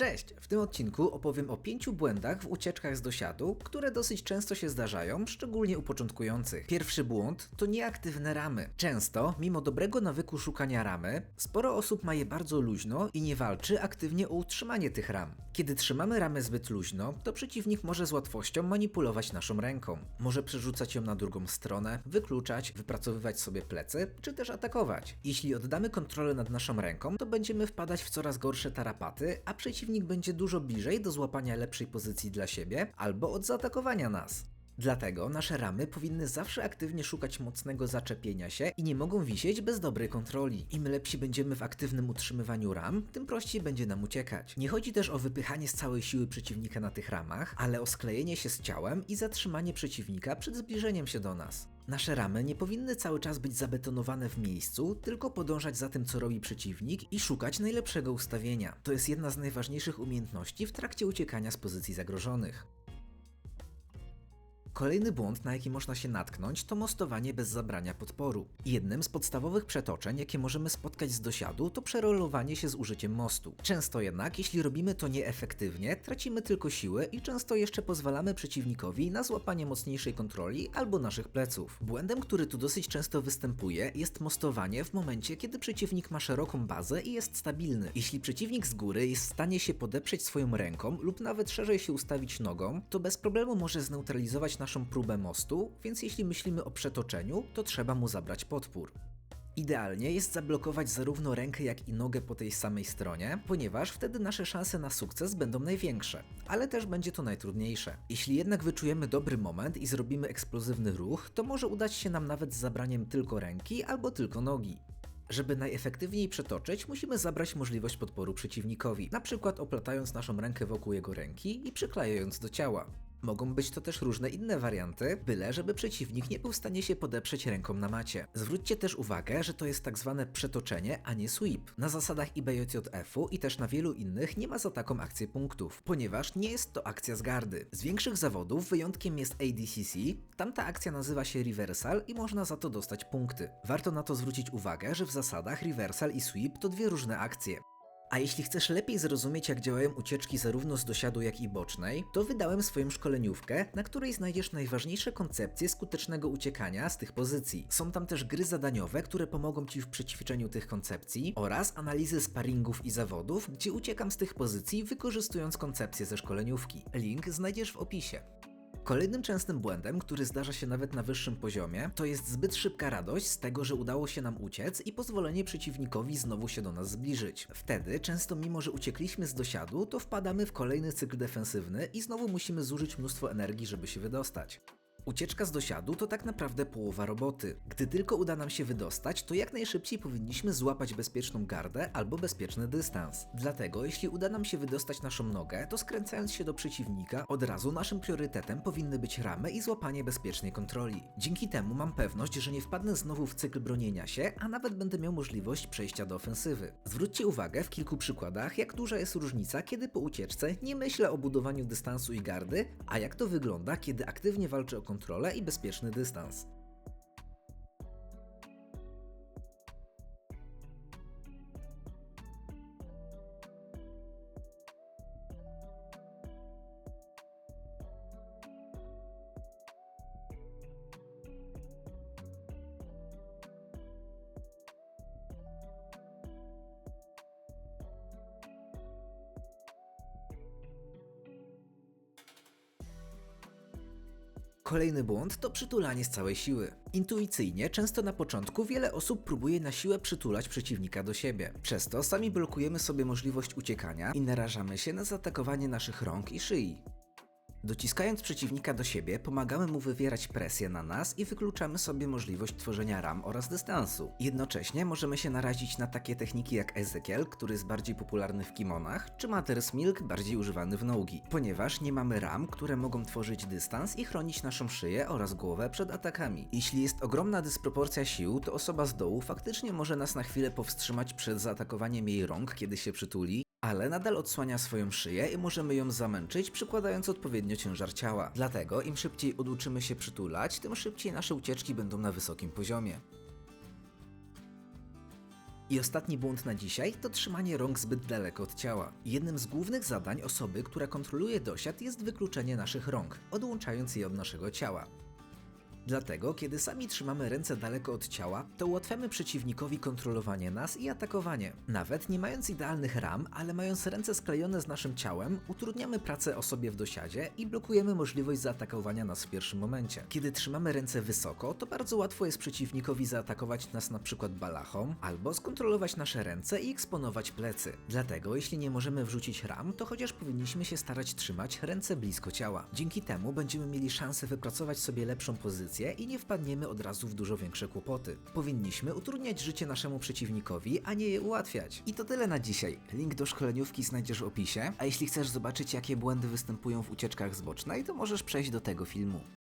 Cześć! W tym odcinku opowiem o pięciu błędach w ucieczkach z dosiadu, które dosyć często się zdarzają, szczególnie u początkujących. Pierwszy błąd to nieaktywne ramy. Często, mimo dobrego nawyku szukania ramy, sporo osób ma je bardzo luźno i nie walczy aktywnie o utrzymanie tych ram. Kiedy trzymamy ramę zbyt luźno, to przeciwnik może z łatwością manipulować naszą ręką. Może przerzucać ją na drugą stronę, wykluczać, wypracowywać sobie plecy, czy też atakować. Jeśli oddamy kontrolę nad naszą ręką, to będziemy wpadać w coraz gorsze tarapaty, a przeciwnik będzie dużo bliżej do złapania lepszej pozycji dla siebie albo od zaatakowania nas. Dlatego nasze ramy powinny zawsze aktywnie szukać mocnego zaczepienia się i nie mogą wisieć bez dobrej kontroli. Im lepsi będziemy w aktywnym utrzymywaniu ram, tym prościej będzie nam uciekać. Nie chodzi też o wypychanie z całej siły przeciwnika na tych ramach, ale o sklejenie się z ciałem i zatrzymanie przeciwnika przed zbliżeniem się do nas. Nasze ramy nie powinny cały czas być zabetonowane w miejscu, tylko podążać za tym, co robi przeciwnik i szukać najlepszego ustawienia. To jest jedna z najważniejszych umiejętności w trakcie uciekania z pozycji zagrożonych. Kolejny błąd, na jaki można się natknąć, to mostowanie bez zabrania podporu. Jednym z podstawowych przetoczeń, jakie możemy spotkać z dosiadu, to przerolowanie się z użyciem mostu. Często jednak, jeśli robimy to nieefektywnie, tracimy tylko siłę i często jeszcze pozwalamy przeciwnikowi na złapanie mocniejszej kontroli albo naszych pleców. Błędem, który tu dosyć często występuje, jest mostowanie w momencie, kiedy przeciwnik ma szeroką bazę i jest stabilny. Jeśli przeciwnik z góry jest w stanie się podeprzeć swoją ręką lub nawet szerzej się ustawić nogą, to bez problemu może zneutralizować naszą próbę mostu, więc jeśli myślimy o przetoczeniu, to trzeba mu zabrać podpór. Idealnie jest zablokować zarówno rękę, jak i nogę po tej samej stronie, ponieważ wtedy nasze szanse na sukces będą największe, ale też będzie to najtrudniejsze. Jeśli jednak wyczujemy dobry moment i zrobimy eksplozywny ruch, to może udać się nam nawet z zabraniem tylko ręki albo tylko nogi. Żeby najefektywniej przetoczyć, musimy zabrać możliwość podporu przeciwnikowi, na przykład oplatając naszą rękę wokół jego ręki i przyklejając do ciała. Mogą być to też różne inne warianty, byle żeby przeciwnik nie był w stanie się podeprzeć ręką na macie. Zwróćcie też uwagę, że to jest tak zwane przetoczenie, a nie sweep. Na zasadach IBJJF-u i też na wielu innych nie ma za taką akcję punktów, ponieważ nie jest to akcja z gardy. Z większych zawodów wyjątkiem jest ADCC, tamta akcja nazywa się reversal i można za to dostać punkty. Warto na to zwrócić uwagę, że w zasadach reversal i sweep to dwie różne akcje. A jeśli chcesz lepiej zrozumieć, jak działają ucieczki zarówno z dosiadu, jak i bocznej, to wydałem swoją szkoleniówkę, na której znajdziesz najważniejsze koncepcje skutecznego uciekania z tych pozycji. Są tam też gry zadaniowe, które pomogą Ci w przećwiczeniu tych koncepcji oraz analizy sparingów i zawodów, gdzie uciekam z tych pozycji wykorzystując koncepcje ze szkoleniówki. Link znajdziesz w opisie. Kolejnym częstym błędem, który zdarza się nawet na wyższym poziomie, to jest zbyt szybka radość z tego, że udało się nam uciec i pozwolenie przeciwnikowi znowu się do nas zbliżyć. Wtedy, często mimo, że uciekliśmy z dosiadu, to wpadamy w kolejny cykl defensywny i znowu musimy zużyć mnóstwo energii, żeby się wydostać. Ucieczka z dosiadu to tak naprawdę połowa roboty. Gdy tylko uda nam się wydostać, to jak najszybciej powinniśmy złapać bezpieczną gardę albo bezpieczny dystans. Dlatego, jeśli uda nam się wydostać naszą nogę, to skręcając się do przeciwnika, od razu naszym priorytetem powinny być ramy i złapanie bezpiecznej kontroli. Dzięki temu mam pewność, że nie wpadnę znowu w cykl bronienia się, a nawet będę miał możliwość przejścia do ofensywy. Zwróćcie uwagę w kilku przykładach, jak duża jest różnica, kiedy po ucieczce nie myślę o budowaniu dystansu i gardy, a jak to wygląda, kiedy aktywnie walczę o kontrolę i bezpieczny dystans. Kolejny błąd to przytulanie z całej siły. Intuicyjnie, często na początku wiele osób próbuje na siłę przytulać przeciwnika do siebie. Przez to sami blokujemy sobie możliwość uciekania i narażamy się na zaatakowanie naszych rąk i szyi. Dociskając przeciwnika do siebie, pomagamy mu wywierać presję na nas i wykluczamy sobie możliwość tworzenia ram oraz dystansu. Jednocześnie możemy się narazić na takie techniki jak Ezekiel, który jest bardziej popularny w kimonach, czy Mother's Milk, bardziej używany w nogi, ponieważ nie mamy ram, które mogą tworzyć dystans i chronić naszą szyję oraz głowę przed atakami. Jeśli jest ogromna dysproporcja sił, to osoba z dołu faktycznie może nas na chwilę powstrzymać przed zaatakowaniem jej rąk, kiedy się przytuli, ale nadal odsłania swoją szyję i możemy ją zamęczyć, przykładając odpowiednio ciężar ciała. Dlatego im szybciej oduczymy się przytulać, tym szybciej nasze ucieczki będą na wysokim poziomie. I ostatni błąd na dzisiaj to trzymanie rąk zbyt daleko od ciała. Jednym z głównych zadań osoby, która kontroluje dosiad jest wykluczenie naszych rąk, odłączając je od naszego ciała. Dlatego, kiedy sami trzymamy ręce daleko od ciała, to ułatwiamy przeciwnikowi kontrolowanie nas i atakowanie. Nawet nie mając idealnych ram, ale mając ręce sklejone z naszym ciałem, utrudniamy pracę osobie w dosiadzie i blokujemy możliwość zaatakowania nas w pierwszym momencie. Kiedy trzymamy ręce wysoko, to bardzo łatwo jest przeciwnikowi zaatakować nas na przykład balachą, albo skontrolować nasze ręce i eksponować plecy. Dlatego, jeśli nie możemy wrzucić ram, to chociaż powinniśmy się starać trzymać ręce blisko ciała. Dzięki temu będziemy mieli szansę wypracować sobie lepszą i nie wpadniemy od razu w dużo większe kłopoty. Powinniśmy utrudniać życie naszemu przeciwnikowi, a nie je ułatwiać. I to tyle na dzisiaj. Link do szkoleniówki znajdziesz w opisie, a jeśli chcesz zobaczyć jakie błędy występują w ucieczkach z bocznej, to możesz przejść do tego filmu.